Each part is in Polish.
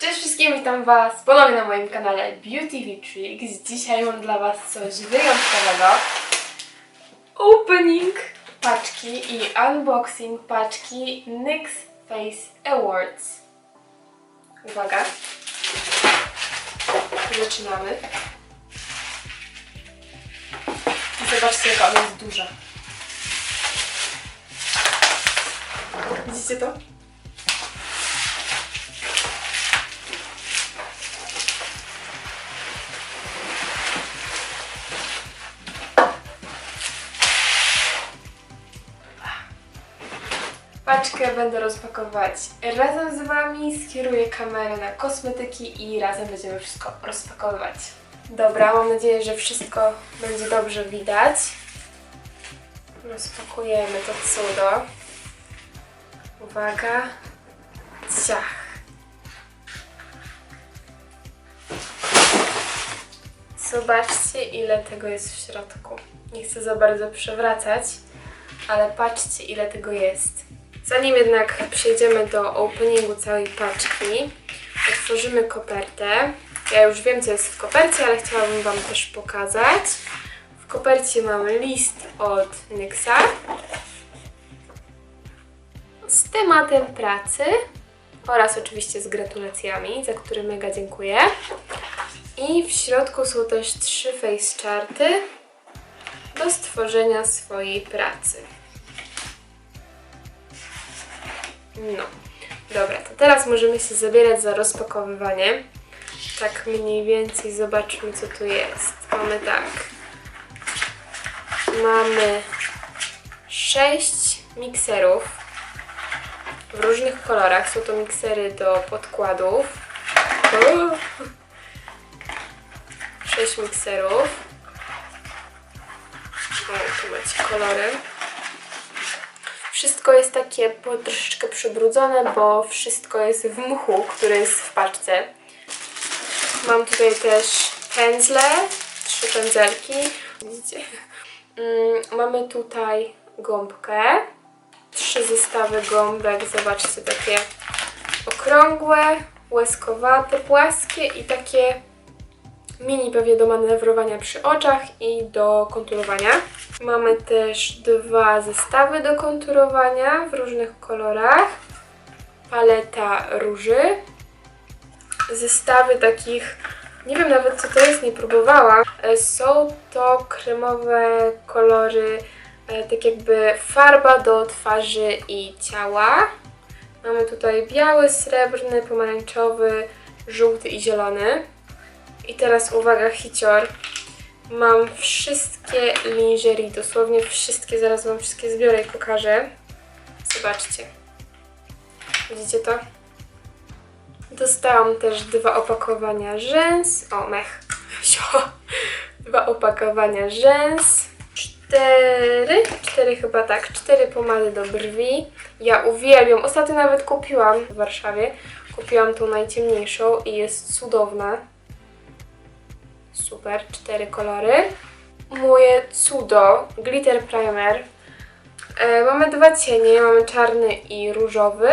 Cześć wszystkim, witam Was ponownie na moim kanale Beauty Tricks. Dzisiaj mam dla Was coś wyjątkowego. Opening paczki i unboxing paczki NYX Face Awards. Uwaga. Zaczynamy. I zobaczcie, jaka ona jest duża. Widzicie to? Paczkę będę rozpakować razem z Wami, skieruję kamerę na kosmetyki i razem będziemy wszystko rozpakowywać. Dobra, mam nadzieję, że wszystko będzie dobrze widać. Rozpakujemy to cudo. Uwaga. Ciach. Zobaczcie, ile tego jest w środku. Nie chcę za bardzo przewracać, ale patrzcie, ile tego jest. Zanim jednak przejdziemy do openingu całej paczki, otworzymy kopertę. Ja już wiem, co jest w kopercie, ale chciałabym Wam też pokazać. W kopercie mamy list od NYXa z tematem pracy oraz oczywiście z gratulacjami, za które mega dziękuję. I w środku są też trzy face charty do stworzenia swojej pracy. No, dobra, to teraz możemy się zabierać za rozpakowywanie. Tak mniej więcej zobaczmy, co tu jest. Mamy tak. Mamy sześć mikserów w różnych kolorach. Są to miksery do podkładów. Uuu. Sześć mikserów. O, tu macie kolory. Wszystko jest takie troszeczkę przybrudzone, bo wszystko jest w mchu, który jest w paczce. Mam tutaj też pędzle, trzy pędzelki. Widzicie? Mm, mamy tutaj gąbkę, trzy zestawy gąbek, zobaczcie, takie okrągłe, łezkowate, płaskie i takie mini pewnie do manewrowania przy oczach i do konturowania. Mamy też dwa zestawy do konturowania w różnych kolorach. Paleta róży. Zestawy takich, nie wiem nawet co to jest, nie próbowałam. E, Są to kremowe kolory, e, tak jakby farba do twarzy i ciała. Mamy tutaj biały, srebrny, pomarańczowy, żółty i zielony. I teraz uwaga, hicior. Mam wszystkie lingerie, dosłownie wszystkie, zaraz wam wszystkie zbiorę i pokażę. Zobaczcie. Widzicie to? Dostałam też dwa opakowania rzęs. O, mech. Dwa opakowania rzęs. Cztery, cztery chyba tak, cztery pomady do brwi. Ja uwielbiam, ostatnio nawet kupiłam w Warszawie. Kupiłam tą najciemniejszą i jest cudowna. Super, cztery kolory. Moje cudo, glitter primer. E, mamy dwa cienie, mamy czarny i różowy.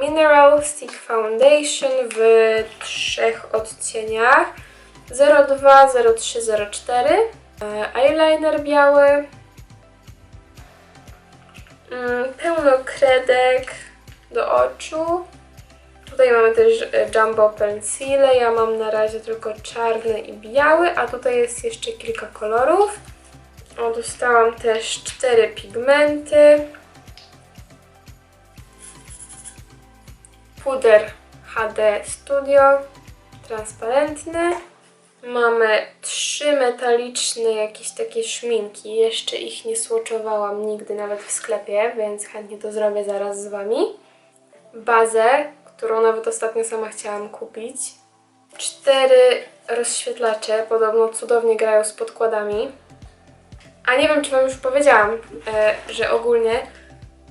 Mineral Stick Foundation w trzech odcieniach. 02, 03, 04. E, eyeliner biały. Mm, pełno kredek do oczu. Tutaj mamy też e, Jumbo Pencile. Ja mam na razie tylko czarny i biały, a tutaj jest jeszcze kilka kolorów. O, dostałam też cztery pigmenty. Puder HD Studio, transparentny. Mamy trzy metaliczne jakieś takie szminki. Jeszcze ich nie słoczowałam nigdy, nawet w sklepie, więc chętnie to zrobię zaraz z Wami. Bazę, którą nawet ostatnio sama chciałam kupić. Cztery rozświetlacze, podobno cudownie grają z podkładami. A nie wiem, czy Wam już powiedziałam, e, że ogólnie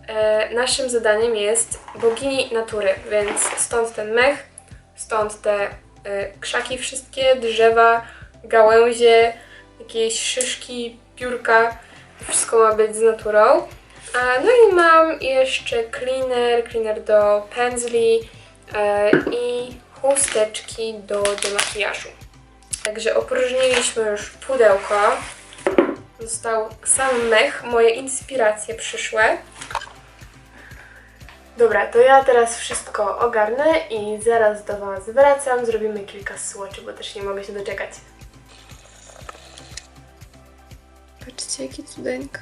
e, naszym zadaniem jest bogini natury, więc stąd ten mech, stąd te e, krzaki wszystkie, drzewa, gałęzie, jakieś szyszki, piórka. Wszystko ma być z naturą. A, no i mam jeszcze cleaner, cleaner do pędzli, e, i chusteczki do demakijażu. Także opróżniliśmy już pudełko. Został sam mech, moje inspiracje przyszłe. Dobra, to ja teraz wszystko ogarnę i zaraz do Was wracam. Zrobimy kilka słoczy, bo też nie mogę się doczekać. Patrzcie, jaki cudeńka.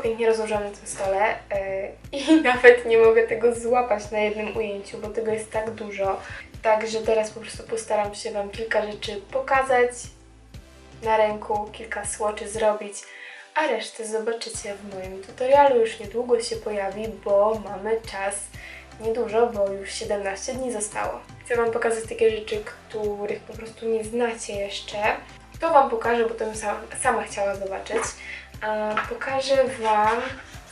Pięknie rozłożyłam na tym stole yy, i nawet nie mogę tego złapać na jednym ujęciu, bo tego jest tak dużo. Także teraz po prostu postaram się Wam kilka rzeczy pokazać na ręku, kilka słoczy zrobić, a resztę zobaczycie w moim tutorialu. Już niedługo się pojawi, bo mamy czas niedużo, bo już 17 dni zostało. Chcę Wam pokazać takie rzeczy, których po prostu nie znacie jeszcze. To Wam pokażę, bo to bym sama, sama chciała zobaczyć. Pokażę Wam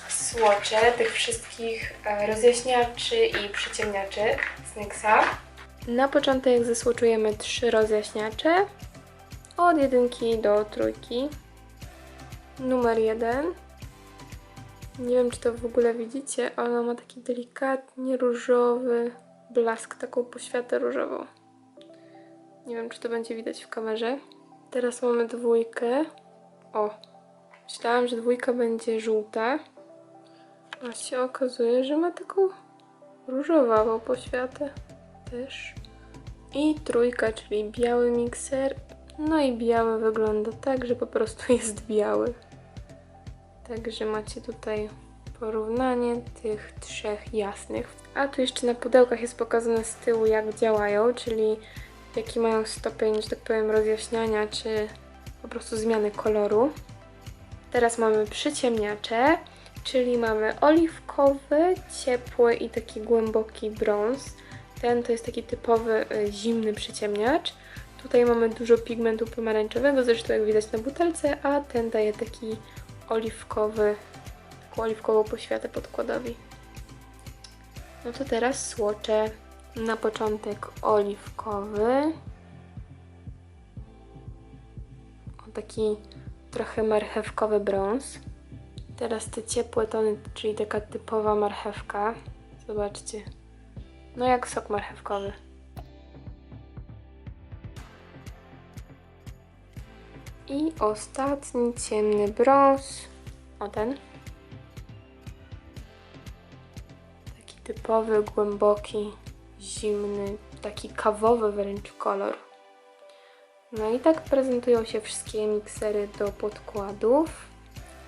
słocze tych wszystkich e, rozjaśniaczy i przyciemniaczy z NYXa. Na początek zasłoczujemy trzy rozjaśniacze od jedynki do trójki. Numer jeden. Nie wiem, czy to w ogóle widzicie, ale ma taki delikatnie różowy blask, taką poświatę różową. Nie wiem, czy to będzie widać w kamerze. Teraz mamy dwójkę. O, myślałam, że dwójka będzie żółta. A się okazuje, że ma taką różowawą poświatę też. I trójka, czyli biały mikser. No i biały wygląda tak, że po prostu jest biały. Także macie tutaj porównanie tych trzech jasnych. A tu jeszcze na pudełkach jest pokazane z tyłu jak działają, czyli jaki mają stopień, że tak powiem, rozjaśniania, czy po prostu zmiany koloru. Teraz mamy przyciemniacze, czyli mamy oliwkowy, ciepły i taki głęboki brąz. Ten to jest taki typowy y, zimny przyciemniacz. Tutaj mamy dużo pigmentu pomarańczowego, zresztą jak widać na butelce, a ten daje taki oliwkowy, taką oliwkową poświatę podkładowi. No to teraz słocze. Na początek oliwkowy. O taki trochę marchewkowy brąz. Teraz te ciepłe tony, czyli taka typowa marchewka. Zobaczcie. No jak sok marchewkowy. I ostatni ciemny brąz. O ten. Taki typowy, głęboki, zimny, taki kawowy wręcz kolor. No i tak prezentują się wszystkie miksery do podkładów.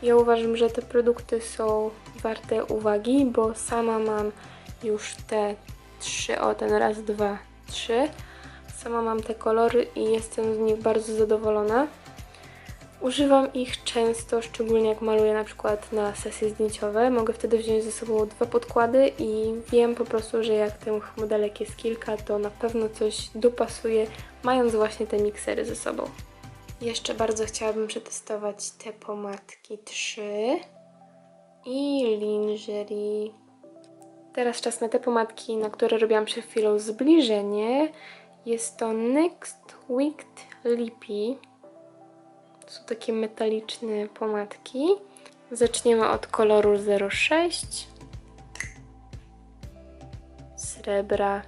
Ja uważam, że te produkty są warte uwagi, bo sama mam już te trzy, o ten raz, dwa, trzy. Sama mam te kolory i jestem z nich bardzo zadowolona. Używam ich często, szczególnie jak maluję na przykład na sesje zdjęciowe. Mogę wtedy wziąć ze sobą dwa podkłady i wiem po prostu, że jak tych modelek jest kilka, to na pewno coś dopasuje, mając właśnie te miksery ze sobą. Jeszcze bardzo chciałabym przetestować te pomadki 3 i lingerie. Teraz czas na te pomadki, na które robiłam przed chwilą zbliżenie. Jest to NYX Wicked Lippy. Są takie metaliczne pomadki. Zaczniemy od koloru 06. Srebra.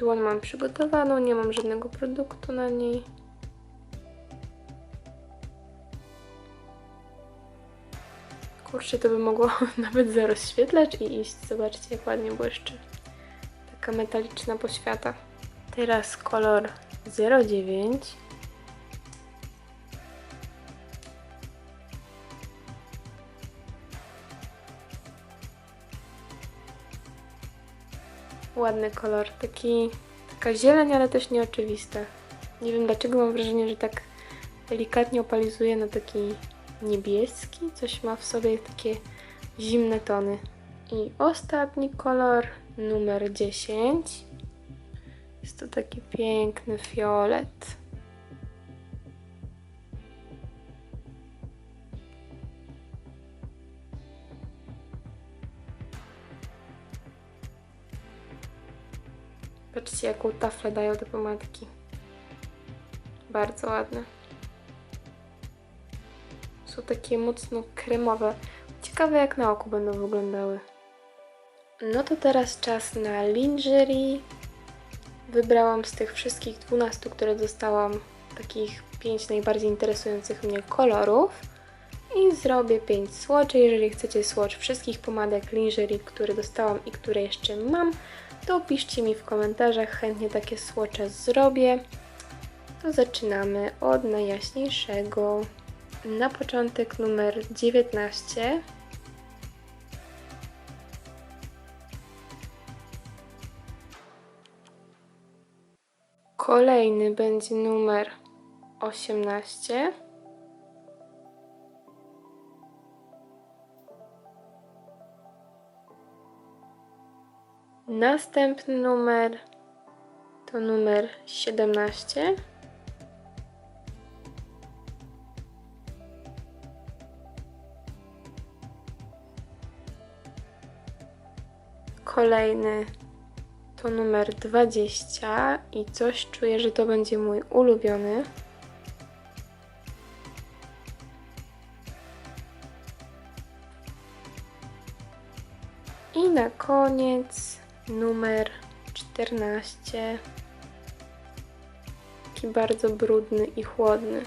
Dłoń mam przygotowaną, nie mam żadnego produktu na niej. Kurczę, to by mogło nawet za rozświetlacz i iść. Zobaczcie, jak ładnie błyszczy. Taka metaliczna poświata. Teraz kolor 09. Ładny kolor, taki, taka zieleń, ale też nieoczywista. Nie wiem dlaczego mam wrażenie, że tak delikatnie opalizuje na taki niebieski. Coś ma w sobie takie zimne tony. I ostatni kolor, numer 10. Jest to taki piękny fiolet. Patrzcie, jaką taflę dają te pomadki. Bardzo ładne. Są takie mocno kremowe. Ciekawe, jak na oku będą wyglądały. No to teraz czas na lingerie. Wybrałam z tych wszystkich 12, które dostałam, takich 5 najbardziej interesujących mnie kolorów. I zrobię 5 swatchy. Jeżeli chcecie swatch wszystkich pomadek lingerie, które dostałam i które jeszcze mam, to piszcie mi w komentarzach. Chętnie takie swatche zrobię. To zaczynamy od najjaśniejszego. Na początek numer 19. Kolejny będzie numer 18. Następny numer to numer 17. Kolejny to numer 20 i coś czuję, że to będzie mój ulubiony. I na koniec numer 14. Taki bardzo brudny i chłodny.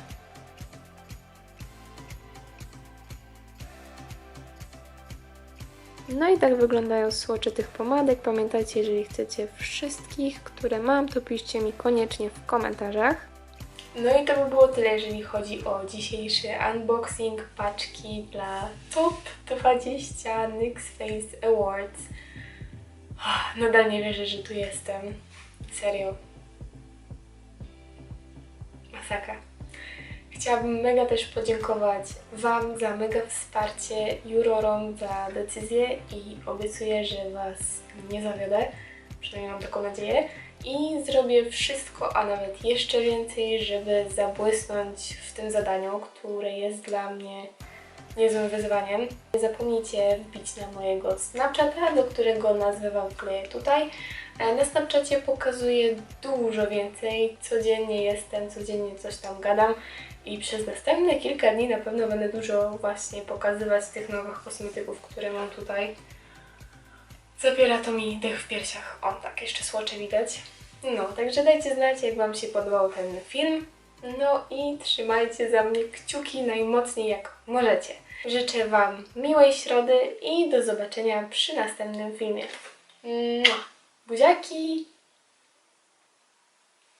No i tak wyglądają słocze tych pomadek. Pamiętajcie, jeżeli chcecie wszystkich, które mam, to piszcie mi koniecznie w komentarzach. No i to by było tyle, jeżeli chodzi o dzisiejszy unboxing paczki dla Top 20 NYX Face Awards. Nadal nie wierzę, że tu jestem. Serio. Masakra. Chciałabym mega też podziękować Wam za mega wsparcie, jurorom za decyzję i obiecuję, że Was nie zawiodę, przynajmniej mam taką nadzieję. I zrobię wszystko, a nawet jeszcze więcej, żeby zabłysnąć w tym zadaniu, które jest dla mnie niezłym wyzwaniem. Nie zapomnijcie wbić na mojego Snapchata, do którego nazwę Wam wkleję tutaj. E, Na Snapchacie pokazuję dużo więcej. Codziennie jestem, codziennie coś tam gadam i przez następne kilka dni na pewno będę dużo właśnie pokazywać tych nowych kosmetyków, które mam tutaj. Zabiera to mi dech w piersiach. O, tak, jeszcze słocze widać. No, także dajcie znać, jak Wam się podobał ten film. No i trzymajcie za mnie kciuki najmocniej jak możecie. Życzę Wam miłej środy i do zobaczenia przy następnym filmie. Mua. Buziaki!